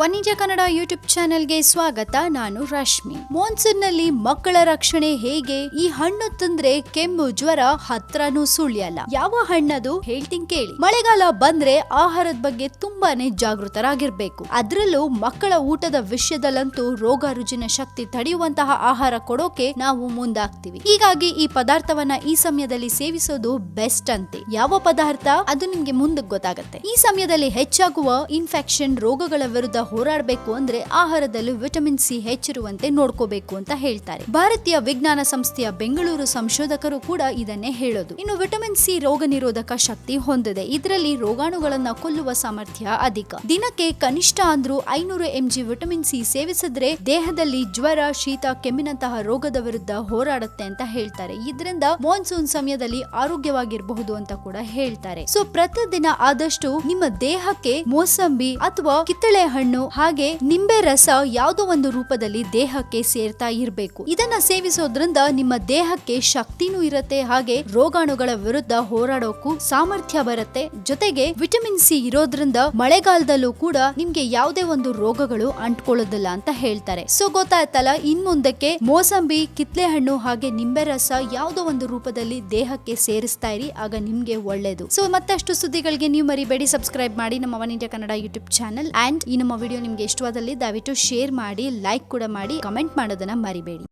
ವಾಣಿಜ್ಯ ಕನ್ನಡ ಯೂಟ್ಯೂಬ್ ಚಾನೆಲ್ಗೆ ಸ್ವಾಗತ, ನಾನು ರಶ್ಮಿ. ಮಾನ್ಸೂನ್ನಲ್ಲಿ ಮಕ್ಕಳ ರಕ್ಷಣೆ ಹೇಗೆ? ಈ ಹಣ್ಣು ತಂದ್ರೆ ಕೆಮ್ಮು, ಜ್ವರ, ಹತ್ರನೂ ಸುಳ್ಯಲ್ಲ. ಯಾವ ಹಣ್ಣದು? ಹೇಳ್ತೀನಿ ಕೇಳಿ. ಮಳೆಗಾಲ ಬಂದ್ರೆ ಆಹಾರದ ಬಗ್ಗೆ ತುಂಬಾನೇ ಜಾಗೃತರಾಗಿರ್ಬೇಕು. ಅದರಲ್ಲೂ ಮಕ್ಕಳ ಊಟದ ವಿಷಯದಲ್ಲಂತೂ ರೋಗ ರುಜಿನ ಶಕ್ತಿ ತಡೆಯುವಂತಹ ಆಹಾರ ಕೊಡೋಕೆ ನಾವು ಮುಂದಾಗ್ತೀವಿ. ಹೀಗಾಗಿ ಈ ಪದಾರ್ಥವನ್ನ ಈ ಸಮಯದಲ್ಲಿ ಸೇವಿಸೋದು ಬೆಸ್ಟ್ ಅಂತೆ. ಯಾವ ಪದಾರ್ಥ? ಅದು ನಿಮ್ಗೆ ಮುಂದಕ್ಕೆ ಗೊತ್ತಾಗುತ್ತೆ. ಈ ಸಮಯದಲ್ಲಿ ಹೆಚ್ಚಾಗುವ ಇನ್ಫೆಕ್ಷನ್ ರೋಗಗಳ ವಿರುದ್ಧ ಹೋರಾಡಬೇಕು ಅಂದ್ರೆ ಆಹಾರದಲ್ಲಿ ವಿಟಮಿನ್ ಸಿ ಹೆಚ್ಚಿರುವಂತೆ ನೋಡ್ಕೋಬೇಕು ಅಂತ ಹೇಳ್ತಾರೆ. ಭಾರತೀಯ ವಿಜ್ಞಾನ ಸಂಸ್ಥೆಯ ಬೆಂಗಳೂರು ಸಂಶೋಧಕರು ಕೂಡ ಇದನ್ನೇ ಹೇಳೋದು. ಇನ್ನು ವಿಟಮಿನ್ ಸಿ ರೋಗ ನಿರೋಧಕ ಶಕ್ತಿ ಹೊಂದಿದೆ. ಇದರಲ್ಲಿ ರೋಗಾಣುಗಳನ್ನ ಕೊಲ್ಲುವ ಸಾಮರ್ಥ್ಯ ಅಧಿಕ. ದಿನಕ್ಕೆ ಕನಿಷ್ಠ ಅಂದ್ರೂ ಐನೂರು ಎಂಜಿ ವಿಟಮಿನ್ ಸಿ ಸೇವಿಸಿದ್ರೆ ದೇಹದಲ್ಲಿ ಜ್ವರ, ಶೀತ, ಕೆಮ್ಮಿನಂತಹ ರೋಗದ ವಿರುದ್ಧ ಹೋರಾಡುತ್ತೆ ಅಂತ ಹೇಳ್ತಾರೆ. ಇದರಿಂದ ಮಾನ್ಸೂನ್ ಸಮಯದಲ್ಲಿ ಆರೋಗ್ಯವಾಗಿರಬಹುದು ಅಂತ ಕೂಡ ಹೇಳ್ತಾರೆ. ಸೊ ಪ್ರತಿದಿನ ಆದಷ್ಟು ನಿಮ್ಮ ದೇಹಕ್ಕೆ ಮೋಸಂಬಿ ಅಥವಾ ಕಿತ್ತಳೆ ಹಣ್ಣು ಹಾಗೆ ನಿಂಬೆ ರಸ ಯಾವುದೋ ಒಂದು ರೂಪದಲ್ಲಿ ದೇಹಕ್ಕೆ ಸೇರ್ತಾ ಇರಬೇಕು. ಇದನ್ನ ಸೇವಿಸೋದ್ರಿಂದ ನಿಮ್ಮ ದೇಹಕ್ಕೆ ಶಕ್ತಿನೂ ಇರುತ್ತೆ, ಹಾಗೆ ರೋಗಾಣುಗಳ ವಿರುದ್ಧ ಹೋರಾಡೋಕು ಸಾಮರ್ಥ್ಯ ಬರುತ್ತೆ. ಜೊತೆಗೆ ವಿಟಮಿನ್ ಸಿ ಇರೋದ್ರಿಂದ ಮಳೆಗಾಲದಲ್ಲೂ ಕೂಡ ನಿಮ್ಗೆ ಯಾವುದೇ ಒಂದು ರೋಗಗಳು ಅಂಟ್ಕೊಳ್ಳೋದಿಲ್ಲ ಅಂತ ಹೇಳ್ತಾರೆ. ಸೊ ಗೊತ್ತಾಯ್ತಲ್ಲ ಇನ್ ಮುಂದಕ್ಕೆ ಮೋಸಂಬಿ ಕಿತ್ಲೆ ಹಣ್ಣು ಹಾಗೆ ನಿಂಬೆ ರಸ ಯಾವುದೋ ಒಂದು ರೂಪದಲ್ಲಿ ದೇಹಕ್ಕೆ ಸೇರಿಸ್ತಾ ಇರಿ, ಆಗ ನಿಮ್ಗೆ ಒಳ್ಳೇದು. ಸೊ ಮತ್ತಷ್ಟು ಸುದ್ದಿಗಳಿಗೆ ನೀವು ಮರಿಬೇಡಿ. ಸಬ್ಸ್ಕ್ರೈಬ್ ಮಾಡಿ ನಮ್ಮ One India Kannada YouTube channel and ಈ ನಮ್ಮ ವಿಡಿಯೋ ನಿಮಗೆ ಇಷ್ಟವಾದಲ್ಲಿ ದಯವಿಟ್ಟು ಶೇರ್ ಮಾಡಿ ಲೈಕ್ ಕೂಡ ಮಾಡಿ ಕಮೆಂಟ್ ಮಾಡೋದನ್ನ ಮರಿಬೇಡಿ.